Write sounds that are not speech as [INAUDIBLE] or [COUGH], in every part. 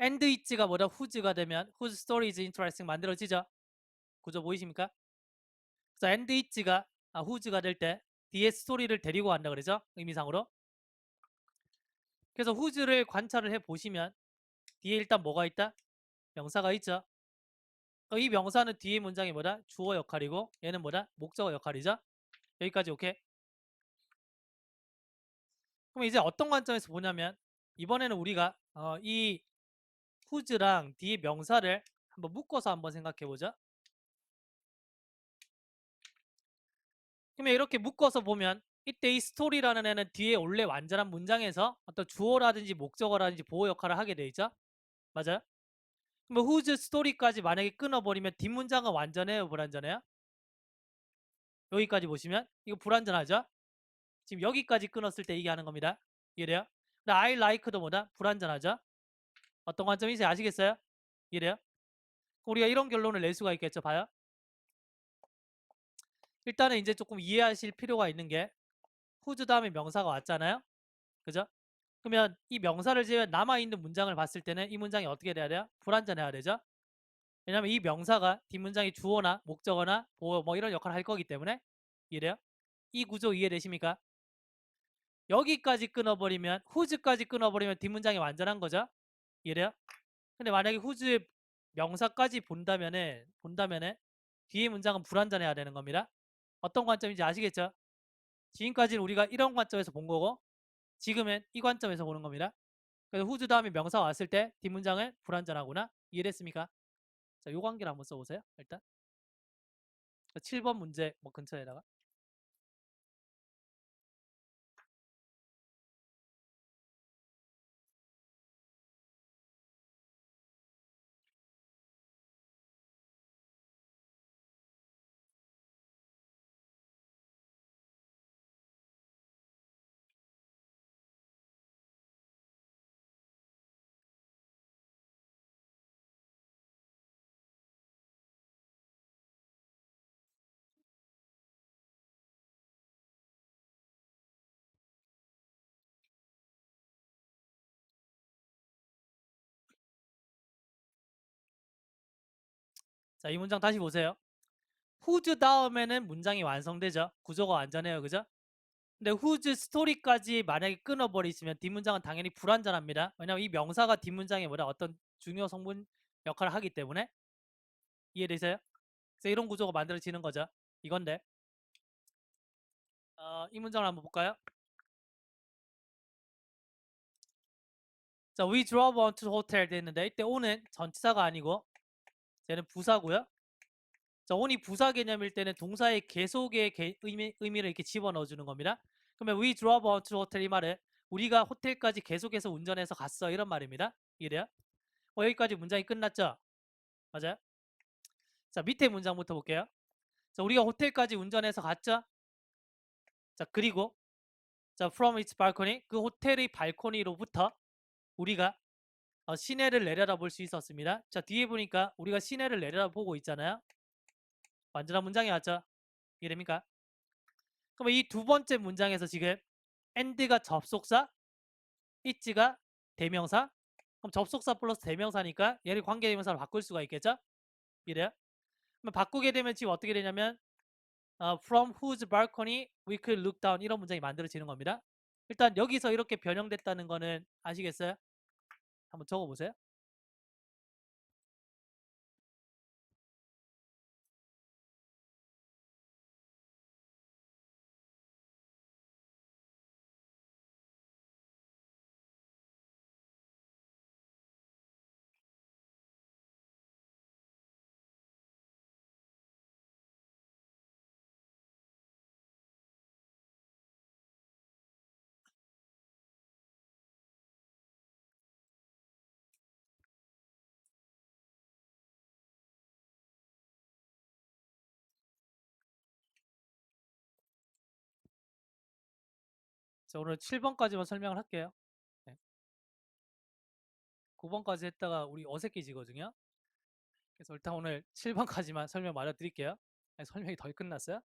it가 뭐다? whose가 되면 whose story is interesting 만들어지죠? 구조 보이십니까? 그래서 it가 아, whose가 될 때 뒤에 스토리를 데리고 간다 그러죠? 의미상으로. 그래서 whose를 관찰을 해 보시면 뒤에 일단 뭐가 있다? 명사가 있죠. 그러니까 이 명사는 뒤에 문장이 뭐다? 주어 역할이고 얘는 뭐다? 목적어 역할이죠. 여기까지 오케이. 그럼 이제 어떤 관점에서 보냐면 이번에는 우리가 어, 이 whose랑 뒤에 명사를 한번 묶어서 한번 생각해 보자. 그러면 이렇게 묶어서 보면 이때 이 스토리라는 애는 뒤에 원래 완전한 문장에서 어떤 주어라든지 목적어라든지 보호 역할을 하게 돼 있죠. 맞아요? 그럼 whose story까지 만약에 끊어버리면 뒷문장은 완전해요, 불완전해요? 여기까지 보시면 이거 불완전하죠? 지금 여기까지 끊었을 때 이게 하는 겁니다. 이해돼요? 근데 I like도 뭐다? 불완전하죠? 어떤 관점인지 아시겠어요? 이해돼요? 우리가 이런 결론을 낼 수가 있겠죠, 봐요. 일단은 이제 조금 이해하실 필요가 있는 게 whose 다음에 명사가 왔잖아요. 그죠? 그러면 이 명사를 제외한 남아있는 문장을 봤을 때는 이 문장이 어떻게 돼야 돼요? 불완전해야 되죠? 왜냐면 이 명사가 뒷문장이 주어나 목적어나 보어 뭐 이런 역할을 할 거기 때문에 이해돼요? 이 구조 이해되십니까? 여기까지 끊어버리면 whose까지 끊어버리면 뒷문장이 완전한 거죠? 이해돼요? 근데 만약에 whose 명사까지 본다면은 본다면은 뒤에 문장은 불완전해야 되는 겁니다. 어떤 관점인지 아시겠죠? 지금까지는 우리가 이런 관점에서 본 거고 지금은 이 관점에서 보는 겁니다. 그래서 whose 다음에 명사가 왔을 때 뒷문장은 불완전하구나. 이해됐습니까? 자, 요 관계를 한번 써보세요. 일단 7번 문제 뭐 근처에다가 자, 이 문장 다시 보세요. whose 다음에는 문장이 완성되죠. 구조가 완전해요. 그죠? 근데 whose 스토리까지 만약에 끊어버리시면 뒷문장은 당연히 불완전합니다. 왜냐면 이 명사가 뒷문장에 뭐다 어떤 중요 성분 역할을 하기 때문에 이해되세요? 그래서 이런 구조가 만들어지는 거죠. 이건데 어, 이 문장을 한번 볼까요? 자, we drove on to hotel 됐는데 이때 on은 전치사가 아니고 쟤는 부사고요. 자, on이 부사 개념일 때는 동사의 계속의 개- 의미, 의미를 이렇게 집어넣어 주는 겁니다. 그러면 we drove on to hotel 이 말은 우리가 호텔까지 계속해서 운전해서 갔어 이런 말입니다. 이해돼요? 어, 여기까지 문장이 끝났죠? 맞아요? 자, 밑에 문장부터 볼게요. 자, 우리가 호텔까지 운전해서 갔죠? 자, 그리고 자, from its balcony 그 호텔의 발코니로부터 우리가 어, 시내를 내려다볼 수 있었습니다. 자, 뒤에 보니까 우리가 시내를 내려다보고 있잖아요. 완전한 문장이 왔죠? 이해 됩니까? 그럼 이두 번째 문장에서 지금 and가 접속사, it가 대명사, 그럼 접속사 플러스 대명사니까 얘를 관계대명사로 바꿀 수가 있겠죠? 이래요? 그럼 바꾸게 되면 지금 어떻게 되냐면 어, from whose balcony we could look down 이런 문장이 만들어지는 겁니다. 일단 여기서 이렇게 변형됐다는 거는 아시겠어요? 한번 적어보세요. 자, 오늘 7번까지만 설명을 할게요. 네. 9번까지 했다가 우리 어색해지거든요. 그래서 일단 오늘 7번까지만 설명 말해드릴게요. 네, 설명이 덜 끝났어요.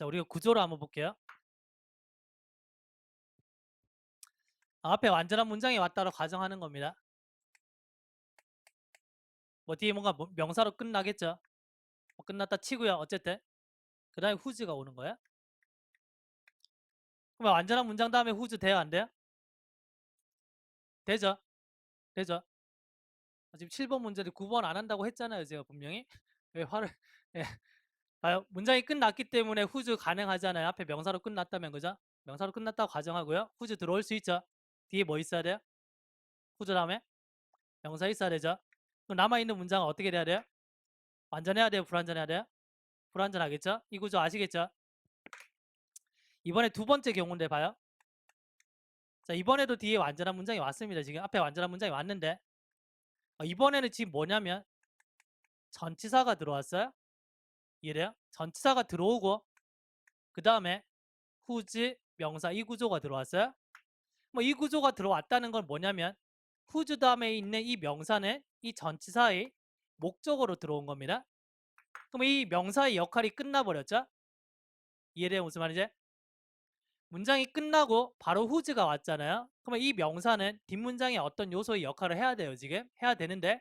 자, 우리가 구조를 한번 볼게요. 앞에 완전한 문장이 왔다로 가정하는 겁니다. 뭐 뒤에 뭔가 뭐- 명사로 끝나겠죠. 뭐 끝났다 치고요. 어쨌든 그 다음에 후즈가 오는 거야. 그러면 완전한 문장 다음에 후즈 돼요? 안 돼요? 되죠? 되죠? 아, 지금 7번 문제를 9번 안 한다고 했잖아요. 제가 분명히. 왜 화를 예. 봐요. 문장이 끝났기 때문에 후즈 가능하잖아요. 앞에 명사로 끝났다면 그죠? 명사로 끝났다고 가정하고요. 후즈 들어올 수 있죠. 뒤에 뭐 있어야 돼요? 후즈 다음에 명사 있어야 되죠. 그럼 남아있는 문장은 어떻게 돼야 돼요? 완전해야 돼요? 불완전해야 돼요? 불완전하겠죠? 이 구조 아시겠죠? 이번에 두 번째 경우인데 봐요. 자 이번에도 뒤에 완전한 문장이 왔습니다. 지금 앞에 완전한 문장이 왔는데 어, 이번에는 지금 뭐냐면 전치사가 들어왔어요. 이해돼요? 전치사가 들어오고 그 다음에 후즈 명사 이 구조가 들어왔어요. 뭐 이 구조가 들어왔다는 건 뭐냐면 후즈 다음에 있는 이 명사는 이 전치사의 목적으로 들어온 겁니다. 그럼 이 명사의 역할이 끝나버렸죠? 이해돼요? 무슨 말인지? 문장이 끝나고 바로 후즈가 왔잖아요. 그러면 이 명사는 뒷문장의 어떤 요소의 역할을 해야 돼요. 지금 해야 되는데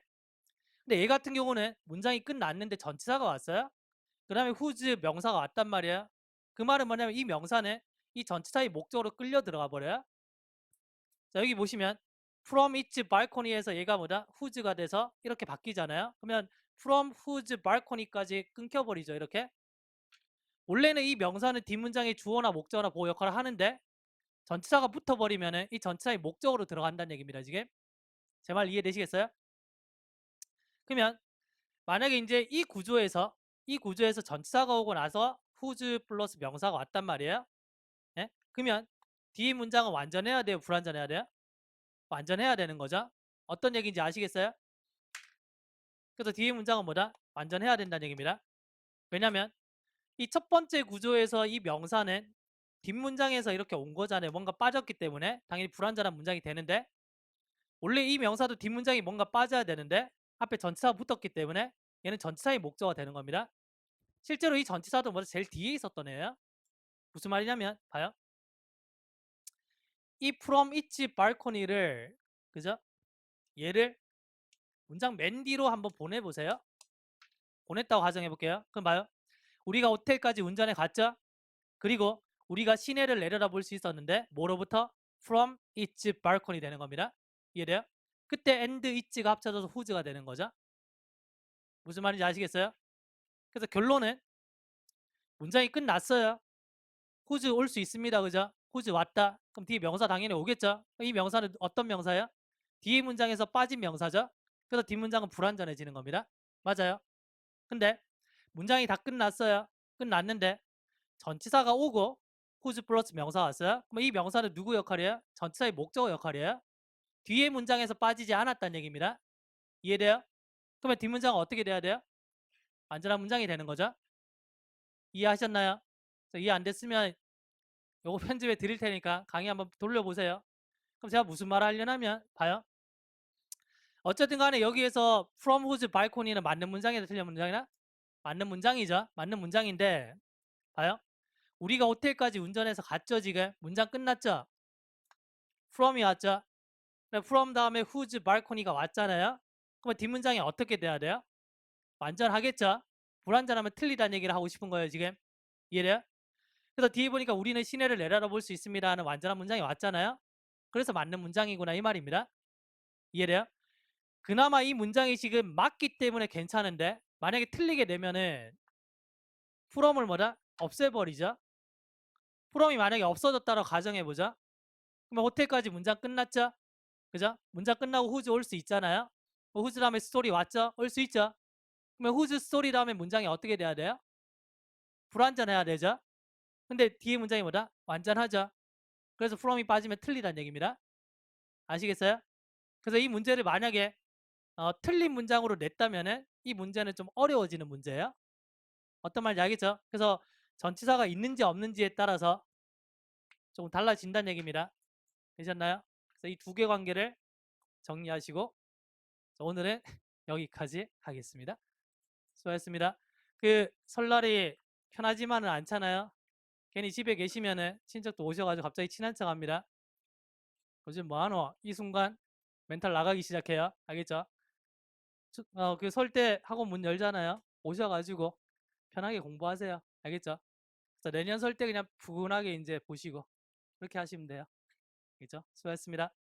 근데 얘 같은 경우는 문장이 끝났는데 전치사가 왔어요. 그 다음에 후즈 명사가 왔단 말이에요. 그 말은 뭐냐면 이 명사는 이 전치사의 목적으로 끌려 들어가 버려요. 자 여기 보시면 from its balcony에서 얘가 뭐다? whose가 돼서 이렇게 바뀌잖아요. 그러면 from whose balcony까지 끊겨버리죠. 이렇게. 원래는 이 명사는 뒷문장의 주어나 목적어나 보호 역할을 하는데 전치사가 붙어버리면은 이 전치사의 목적으로 들어간다는 얘기입니다. 지금 제 말 이해되시겠어요? 그러면 만약에 이제 이 구조에서 이 구조에서 전치사가 오고 나서 whose 플러스 명사가 왔단 말이에요. 예? 그러면 뒤에 문장은 완전해야 돼요? 불완전해야 돼요? 완전해야 되는 거죠. 어떤 얘기인지 아시겠어요? 그래서 뒤에 문장은 뭐다? 완전해야 된다는 얘기입니다. 왜냐면 이 첫 번째 구조에서 이 명사는 뒷문장에서 이렇게 온 거잖아요. 뭔가 빠졌기 때문에 당연히 불완전한 문장이 되는데 원래 이 명사도 뒷문장이 뭔가 빠져야 되는데 앞에 전치사가 붙었기 때문에 얘는 전치사의 목적어가 되는 겁니다. 실제로 이 전치사도 뭐다 제일 뒤에 있었던 애예요. 무슨 말이냐면 봐요. 이 from its balcony를 그죠? 얘를 문장 맨 뒤로 한번 보내보세요. 보냈다고 가정해 볼게요. 그럼 봐요. 우리가 호텔까지 운전해 갔죠? 그리고 우리가 시내를 내려다볼 수 있었는데 뭐로부터? from its balcony 되는 겁니다. 이해돼요? 그때 and it가 합쳐져서 whose가 되는 거죠. 무슨 말인지 아시겠어요? 그래서 결론은 문장이 끝났어요. whose 올수 있습니다. 그죠? whose 왔다. 그럼 뒤에 명사 당연히 오겠죠? 이 명사는 어떤 명사예요? 뒤에 문장에서 빠진 명사죠? 그래서 뒷문장은 불완전해지는 겁니다. 맞아요. 근데 문장이 다 끝났어요. 끝났는데 전치사가 오고 whose 플러스 명사 왔어요. 그럼 이 명사는 누구 역할이에요? 전치사의 목적어 역할이에요. 뒤에 문장에서 빠지지 않았다는 얘기입니다. 이해돼요? 그러면 뒷문장은 어떻게 돼야 돼요? 완전한 문장이 되는 거죠. 이해하셨나요? 자, 이해 안 됐으면 요거 [LAUGHS] 편집해 드릴 테니까 강의 한번 돌려보세요. 그럼 제가 무슨 말을 하려냐면 봐요. 어쨌든 간에 여기에서 from whose balcony는 맞는 문장이나 틀린 문장이나 맞는 문장이죠. 맞는 문장인데 봐요. 우리가 호텔까지 운전해서 갔죠 지금. 문장 끝났죠. from이 왔죠. 그럼 from 다음에 whose balcony가 왔잖아요. 그러면 뒷문장이 어떻게 돼야 돼요? 완전하겠죠. 불완전하면 틀리다는 얘기를 하고 싶은 거예요 지금. 이해돼요? 그래서 뒤에 보니까 우리는 시내를 내려다볼 수 있습니다 하는 완전한 문장이 왔잖아요. 그래서 맞는 문장이구나 이 말입니다. 이해돼요? 그나마 이 문장이 지금 맞기 때문에 괜찮은데 만약에 틀리게 되면은 프롬을 뭐다? 없애버리죠. 프롬이 만약에 없어졌다고 가정해보자. 그러면 호텔까지 문장 끝났죠? 그죠? 문장 끝나고 후즈 올 수 있잖아요. 뭐 후즈 다음에 스토리 왔죠? 올 수 있죠? 그러면 후즈 스토리 다음에 문장이 어떻게 돼야 돼요? 불완전해야 되죠? 근데 뒤에 문장이 뭐다? 완전하죠? 그래서 from이 빠지면 틀리다는 얘기입니다. 아시겠어요? 그래서 이 문제를 만약에 어, 틀린 문장으로 냈다면은 이 문제는 좀 어려워지는 문제예요. 어떤 말인지 알겠죠? 그래서 전치사가 있는지 없는지에 따라서 조금 달라진다는 얘기입니다. 되셨나요? 그래서 이 두 개 관계를 정리하시고 자, 오늘은 [LAUGHS] 여기까지 하겠습니다. 수고하셨습니다. 그 설날이 편하지만은 않잖아요. 괜히 집에 계시면은 친척도 오셔가지고 갑자기 친한 척 합니다. 요즘 뭐하노? 이 순간 멘탈 나가기 시작해요. 알겠죠? 저- 어, 그 설 때 학원 문 열잖아요. 오셔가지고 편하게 공부하세요. 알겠죠? 그래서 내년 설 때 그냥 푸근하게 이제 보시고 그렇게 하시면 돼요. 알겠죠? 수고하셨습니다.